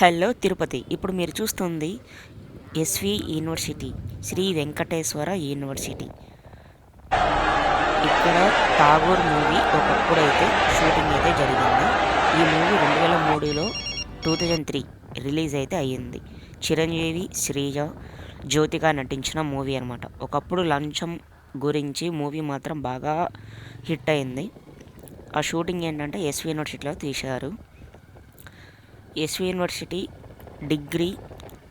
Hello Tirupati. ఇప్పుడు మీరు చూస్తుంది SV university Shri Venkateswara university. ఇక్కడ ఠాగూర్ మూవీ ఒకప్పుడైతే షూటింగ్ అయితే జరిగింది. ఈ మూవీ రెండు వేల మూడులో టూ థౌజండ్ త్రీ రిలీజ్ అయితే అయ్యింది. చిరంజీవి శ్రీజ జ్యోతిగా నటించిన మూవీ అనమాట ఒకప్పుడు లంచం గురించి మూవీ మాత్రం బాగా హిట్ అయింది. ఆ షూటింగ్ ఏంటంటే ఎస్వి యూనివర్సిటీలో తీశారు. ఎస్వి యూనివర్సిటీ డిగ్రీ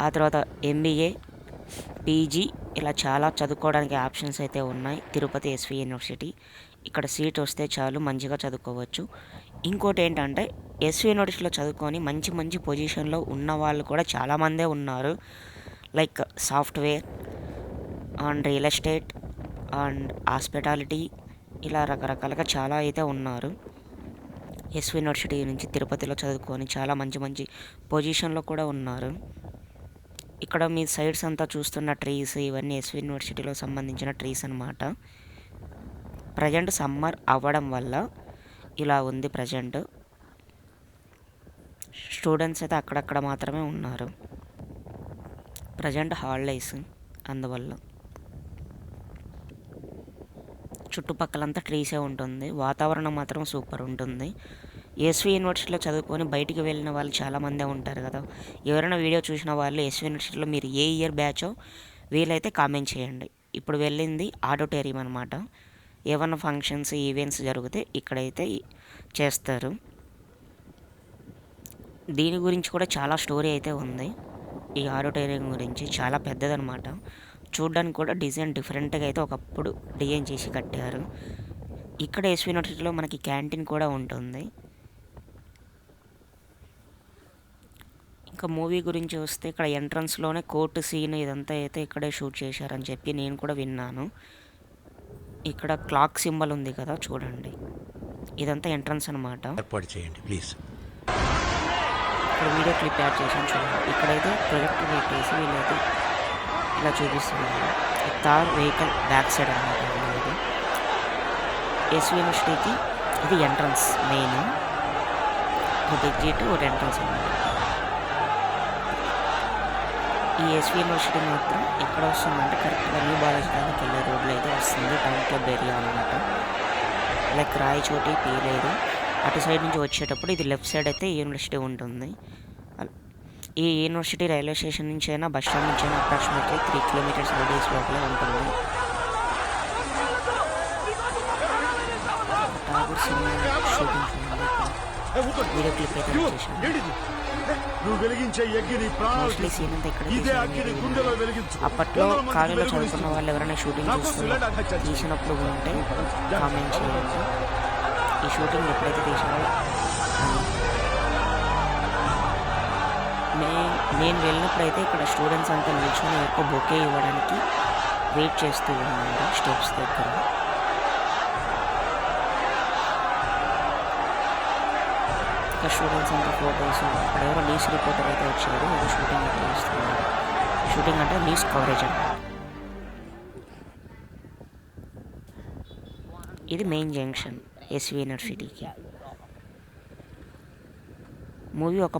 ఆ తర్వాత ఎంబీఏ పీజీ ఇలా చాలా చదువుకోవడానికి ఆప్షన్స్ అయితే ఉన్నాయి తిరుపతి ఎస్వి యూనివర్సిటీ. ఇక్కడ సీట్ వస్తే చాలు మంచిగా చదువుకోవచ్చు. ఇంకోటి ఏంటంటే ఎస్వి యూనివర్సిటీలో చదువుకొని మంచి మంచి పొజిషన్లో ఉన్న వాళ్ళు కూడా చాలామందే ఉన్నారు. Like software and real estate and hospitality ఇలా రకరకాలుగా చాలా అయితే ఉన్నారు. ఎస్వి యూనివర్సిటీ నుంచి తిరుపతిలో చదువుకొని చాలా మంచి మంచి పొజిషన్లో కూడా ఉన్నారు. ఇక్కడ మీ సైడ్స్ అంతా చూస్తున్న ట్రీస్ ఇవన్నీ ఎస్వి యూనివర్సిటీలో సంబంధించిన ట్రీస్ అనమాట ప్రజెంట్ సమ్మర్ అవ్వడం వల్ల ఇలా ఉంది ప్రజెంట్. స్టూడెంట్స్ అయితే అక్కడక్కడ మాత్రమే ఉన్నారు. ప్రజెంట్ హాలిడేస్ అందువల్ల. చుట్టుపక్కలంతా ట్రీసే ఉంటుంది. వాతావరణం మాత్రం సూపర్ ఉంటుంది. ఎస్వి యూనివర్సిటీలో చదువుకొని బయటికి వెళ్ళిన వాళ్ళు చాలామందే ఉంటారు కదా. ఎవరైనా వీడియో చూసిన వాళ్ళు ఎస్వి యూనివర్సిటీలో మీరు ఏ ఇయర్ బ్యాచో వీలైతే కామెంట్ చేయండి. ఇప్పుడు వెళ్ళింది ఆడిటోరియం అనమాట ఏమైనా ఫంక్షన్స్ ఈవెంట్స్ జరిగితే ఇక్కడైతే చేస్తారు. దీని గురించి కూడా చాలా స్టోరీ అయితే ఉంది. ఈ ఆడిటోరియం గురించి చాలా పెద్దదనమాట చూడడానికి కూడా డిజైన్ డిఫరెంట్గా అయితే ఒకప్పుడు డిజైన్ చేసి కట్టారు. ఇక్కడ ఎస్వి యూనివర్సిటీలో మనకి క్యాంటీన్ కూడా ఉంటుంది. ఇంకా మూవీ గురించి వస్తే ఇక్కడ ఎంట్రన్స్లోనే కోర్టు సీన్ ఇదంతా అయితే ఇక్కడే షూట్ చేశారని చెప్పి నేను కూడా విన్నాను. ఇక్కడ క్లాక్ సింబల్ ఉంది కదా చూడండి. ఇదంతా ఎంట్రన్స్ అనమాట ఏర్పాటు చేయండి ప్లీజ్. ఇక్కడ వీడియో క్లిప్ యాడ్ చేసాను చూడండి. ఇక్కడైతే ప్రొజెక్ట్ పెట్టేసి వీళ్ళైతే ఇలా చూపిస్తున్నారు కార్ తార్ వెహికల్ బ్యాక్ సైడ్ అనమాట ఇది. ఎస్ ఇది ఎంట్రన్స్ మెయిన్ ఒకటి ఎగ్జిట్ ఒకటి ఎంట్రన్స్ అనమాట ఈ ఎస్వి యూనివర్సిటీ మాత్రం ఎక్కడ వస్తుందంటే కరెక్ట్గా న్యూ బాలాజీ దానికి వెళ్ళే రోడ్లో అయితే వస్తుంది. టౌన్ క్లబ్ ఏరియా అనమాట లైక్ రాయచోటి పీలేదు అటు సైడ్ నుంచి వచ్చేటప్పుడు ఇది లెఫ్ట్ సైడ్ అయితే యూనివర్సిటీ ఉంటుంది. ఈ యూనివర్సిటీ రైల్వే స్టేషన్ నుంచి అయినా బస్ స్టాండ్ నుంచి అయినా అప్రాక్సిమేట్లీ త్రీ కిలోమీటర్స్ రేడియస్ లోపలే ఉంటుంది. Tagore cinema shooting video clip అయితే యాడ్ చేశాను. ఏంటిది నువ్వు వెలిగించే అగ్గిని ప్రాణాలు మోస్ట్లీ సీన్ అంతా ఇక్కడ ఇదే అగ్గిని గుండెలో వెలిగించు. అప్పట్లో కాలేజీలో. చదువుకున్న వాళ్ళు ఎవరైనా షూటింగ్ తీసినప్పుడు ఉంటే కామెంట్ చేయండి. ఈ షూటింగ్ ఎప్పుడైతే తీసారో నే నేను వెళ్ళినప్పుడైతే ఇక్కడ స్టూడెంట్స్ అంతా నిల్చొని ఒక బొకే ఇవ్వడానికి వెయిట్ చేస్తూ ఉన్నారు స్టెప్స్ దగ్గర. ఇంకా స్టూడెంట్స్ అంతా ఫోటోస్ అక్కడ ఎవరో న్యూస్ రిపోర్టర్ అయితే వచ్చారు ఏదో షూటింగ్ అయితే చేస్తున్నారు. షూటింగ్ అంటే న్యూస్ కవరేజ్ అన్నమాట. ఇది మెయిన్ జంక్షన్ ఎస్వి యూనివర్సిటీకి మూవీ ఒక